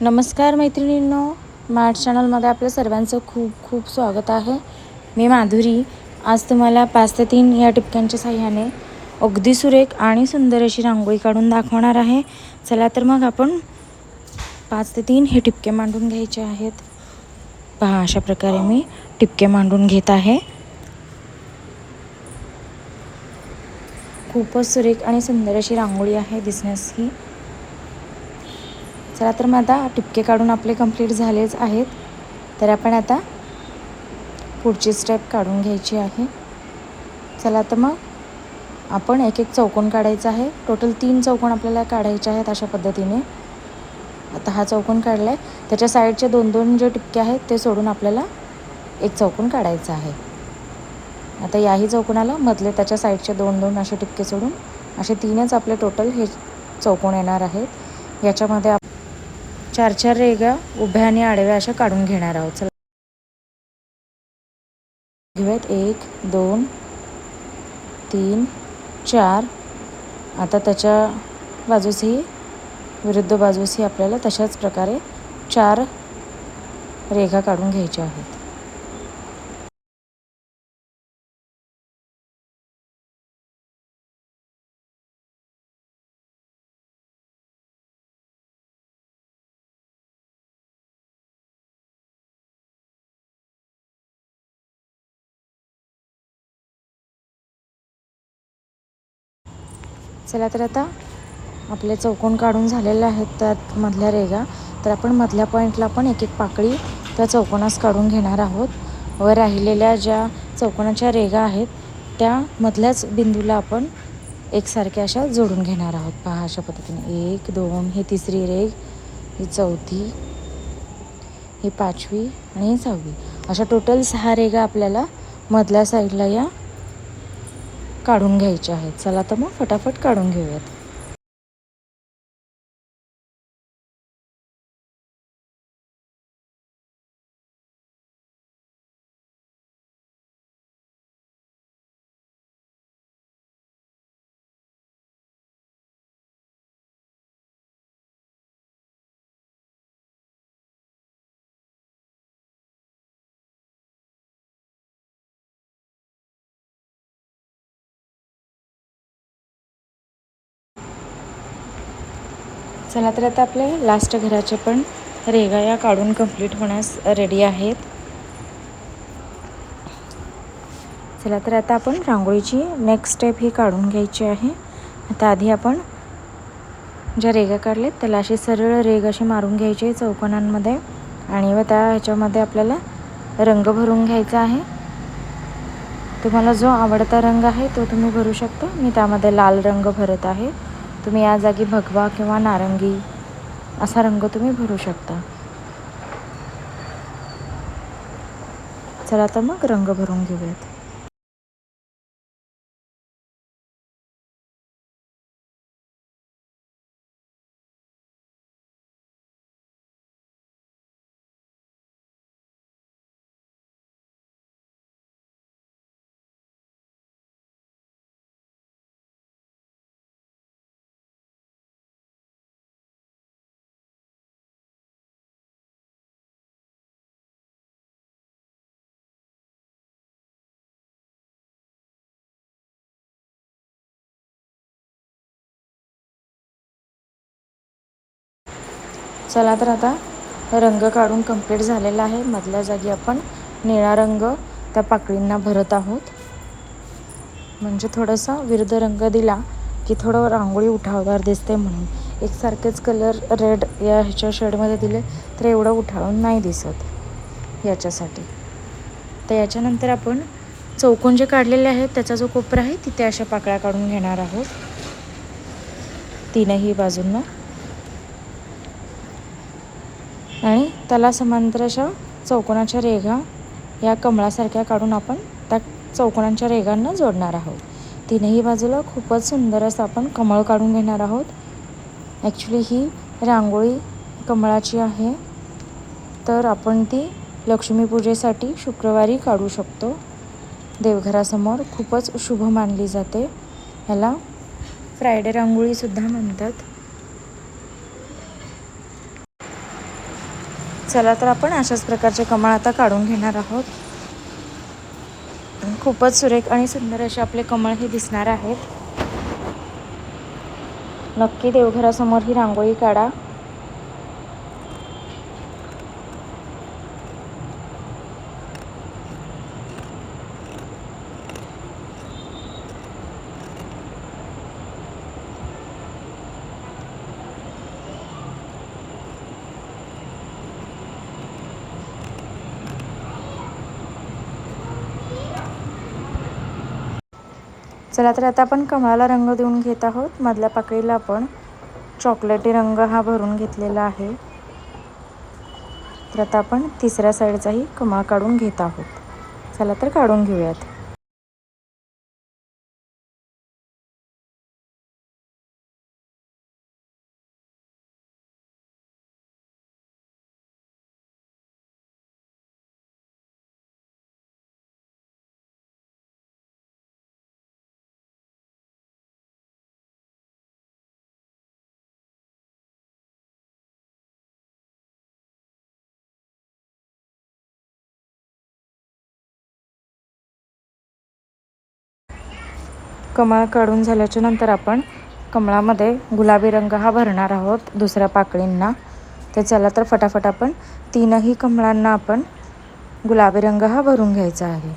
नमस्कार मैत्रिणींनो मार्ट चॅनलमध्ये आपल्या सर्वांचं खूप खूप स्वागत आहे. मी माधुरी. आज तुम्हाला पाच ते तीन या टिपक्यांच्या साह्याने अगदी सुरेख आणि सुंदर अशी रांगोळी काढून दाखवणार आहे. चला तर मग आपण पाच ते तीन हे टिपके मांडून घ्यायचे आहेत. पहा अशा प्रकारे मी टिपके मांडून घेत आहे. खूपच सुरेख आणि सुंदर अशी रांगोळी आहे दिसण्यास ही. चला तर मग आता टिपके काढून आपले कंप्लीट झालेच आहेत. तर आपण आता पुढची स्टेप काढून घ्यायची आहे. चला तर मग आपण एक एक चौकोन काढायचा आहे. टोटल तीन चौकोन आपल्याला काढायचे आहेत अशा पद्धतीने. आता हा चौकोन काढला आहे त्याच्या साईडचे दोन दोन जे टिपके आहेत ते सोडून आपल्याला एक चौकोन काढायचा आहे. आता याही चौकोनाला मधले त्याच्या साईडचे दोन दोन असे टिपके सोडून असे तीनच आपले टोटल हे चौकोन येणार आहेत. याच्यामध्ये आप चार चार रेगा उभ्या आणि आडव्या अशा काढून घेणार आहोत. चला. घेऊयात. एक दोन तीन चार. आता त्याच्या बाजूसही विरुद्ध बाजूसही आपल्याला तशाच प्रकारे चार रेघा काढून घ्यायच्या आहेत. चला तर आता आपले चौकोन काढून झालेले आहेत त्यात मधल्या रेगा. तर आपण मधल्या पॉईंटला पण एक एक पाकळी त्या चौकोनास काढून घेणार आहोत. व राहिलेल्या ज्या चौकोनाच्या रेगा आहेत त्या मधल्याच बिंदूला आपण एकसारख्या अशा जोडून घेणार आहोत. पहा अशा पद्धतीने. एक दोन ही तिसरी रेग ही चौथी ही पाचवी आणि ही सहावी. अशा टोटल सहा रेगा आपल्याला मधल्या साईडला या काढून घ्यायचे आहेत. चला तर मग फटाफट काढून घेऊयात. चला तर आता आपले लास्ट घराचे पण रेगा या काढून कंप्लीट होण्यास रेडी आहेत. चला तर आता आपण रांगोळीची नेक्स्ट स्टेप ही काढून घ्यायची आहे. आता आधी आपण ज्या रेगा काढलेत त्याला अशी सरळ रेग अशी मारून घ्यायची चौकोनांमध्ये आणि व त्या ह्याच्यामध्ये आपल्याला रंग भरून घ्यायचा आहे. तुम्हाला जो आवडता रंग आहे तो तुम्ही भरू शकता. मी त्यामध्ये लाल रंग भरत आहे. तुम्ही या जागी भगवा किंवा नारंगी असा रंग तुम्ही भरू शकता. चला तर मग रंग भरून घेऊयात. चला तर आता रंग काढून कंप्लीट झालेला आहे. मधल्या जागी आपण निळा रंग त्या पाकळींना भरत आहोत. म्हणजे थोडासा विरुद्ध रंग दिला की थोडं रांगोळी उठावदार दिसते म्हणून. एकसारखेच कलर रेड या ह्याच्या शेडमध्ये दिले तर एवढं उठाळून नाही दिसत याच्यासाठी. तर याच्यानंतर आपण चौकोन जे काढलेले आहेत त्याचा जो कोपरा आहे तिथे अशा पाकळ्या काढून घेणार आहोत. तीनही बाजूंना. आणि त्याला समांतर अशा चौकोनाच्या रेघा या कमळासारख्या काढून आपण त्या चौकोनांच्या रेघांना जोडणार आहोत. तीनही बाजूला खूपच सुंदर असं आपण कमळ काढून घेणार आहोत. ॲक्च्युली ही रांगोळी कमळाची आहे. तर आपण ती लक्ष्मीपूजेसाठी शुक्रवारी काढू शकतो. देवघरासमोर खूपच शुभ मानली जाते. ह्याला फ्रायडे रांगोळीसुद्धा म्हणतात. चला तर आपण अशाच प्रकारचे कमळ आता काढून घेणार आहोत. खूपच सुरेख आणि सुंदर असे आपले कमळ हे दिसणार आहेत. नक्की देवघरासमोर ही रांगोळी काढा. चला तर आता आपण कमळाला रंग देऊन घेत आहोत. मधल्या पाकळीला आपण चॉकलेटी रंग हा भरून घेतलेला आहे. तर आता आपण तिसऱ्या साईडचाही कमळ काढून घेत आहोत. चला तर काढून घेऊयात. कमळ काढून झाल्याच्यानंतर आपण कमळामध्ये गुलाबी रंग हा भरणार आहोत दुसऱ्या पाकळींना. ते चला तर फटाफट आपण तीनही कमळांना आपण गुलाबी रंग हा भरून घ्यायचा आहे.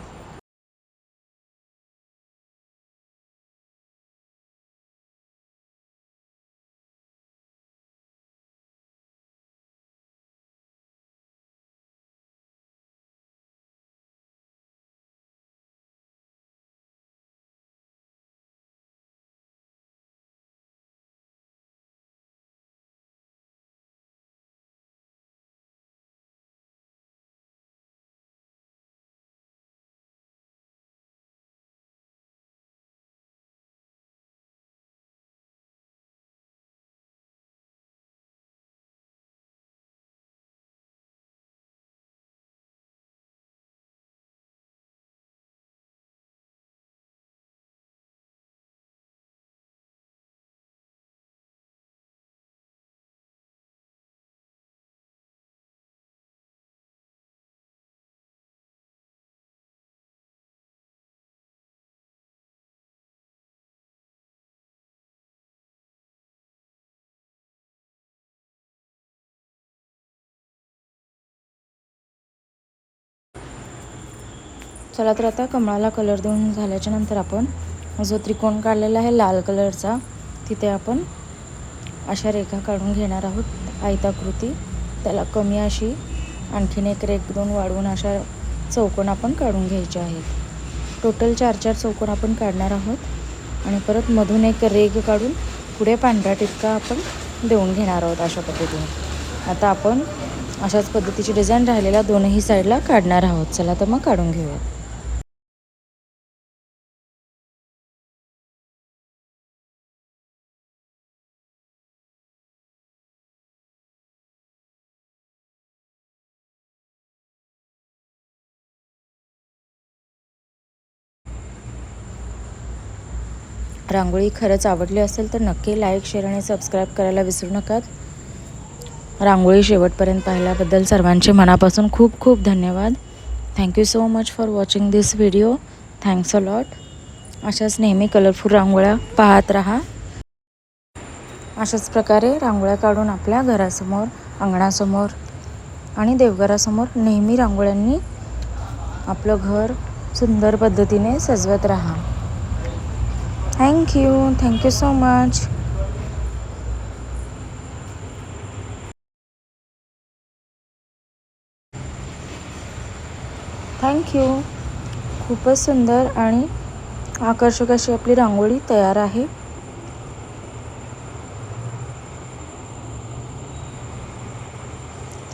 चला तर आता कमळाला कलर देऊन झाल्याच्यानंतर आपण जो त्रिकोण काढलेला आहे लाल कलरचा तिथे आपण अशा रेखा काढून घेणार आहोत. आयताकृती त्याला कमी अशी आणखीन एक रेख दोन वाढवून अशा चौकोन आपण काढून घ्यायचे आहेत. टोटल चार चार चौकोन आपण काढणार आहोत. आणि परत मधून एक रेग काढून पुढे पांढरा टिपका आपण देऊन घेणार आहोत अशा पद्धतीने. आता आपण अशाच पद्धतीची डिझाईन राहिलेला दोनही साईडला काढणार आहोत. चला तर मग काढून घेऊयात. रांगोळी खरंच आवडली असेल तर नक्की लाईक शेअर आणि सबस्क्राईब करायला विसरू नका. रांगोळी शेवटपर्यंत पाहिल्याबद्दल सर्वांचे मनापासून खूप खूप धन्यवाद. Thank you so much for watching this video thanks a lot अशाच नेहमी कलरफुल रांगोळ्या पाहत राहा. अशाच प्रकारे रांगोळ्या काढून आपल्या घरासमोर अंगणासमोर आणि देवघरासमोर नेहमी रांगोळ्यांनी आपलं घर सुंदर पद्धतीने सजवत राहा. Thank you thank you so much thank you खूपच सुंदर आणि आकर्षक अशी आपली रांगोळी तयार आहे.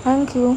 थँक्यू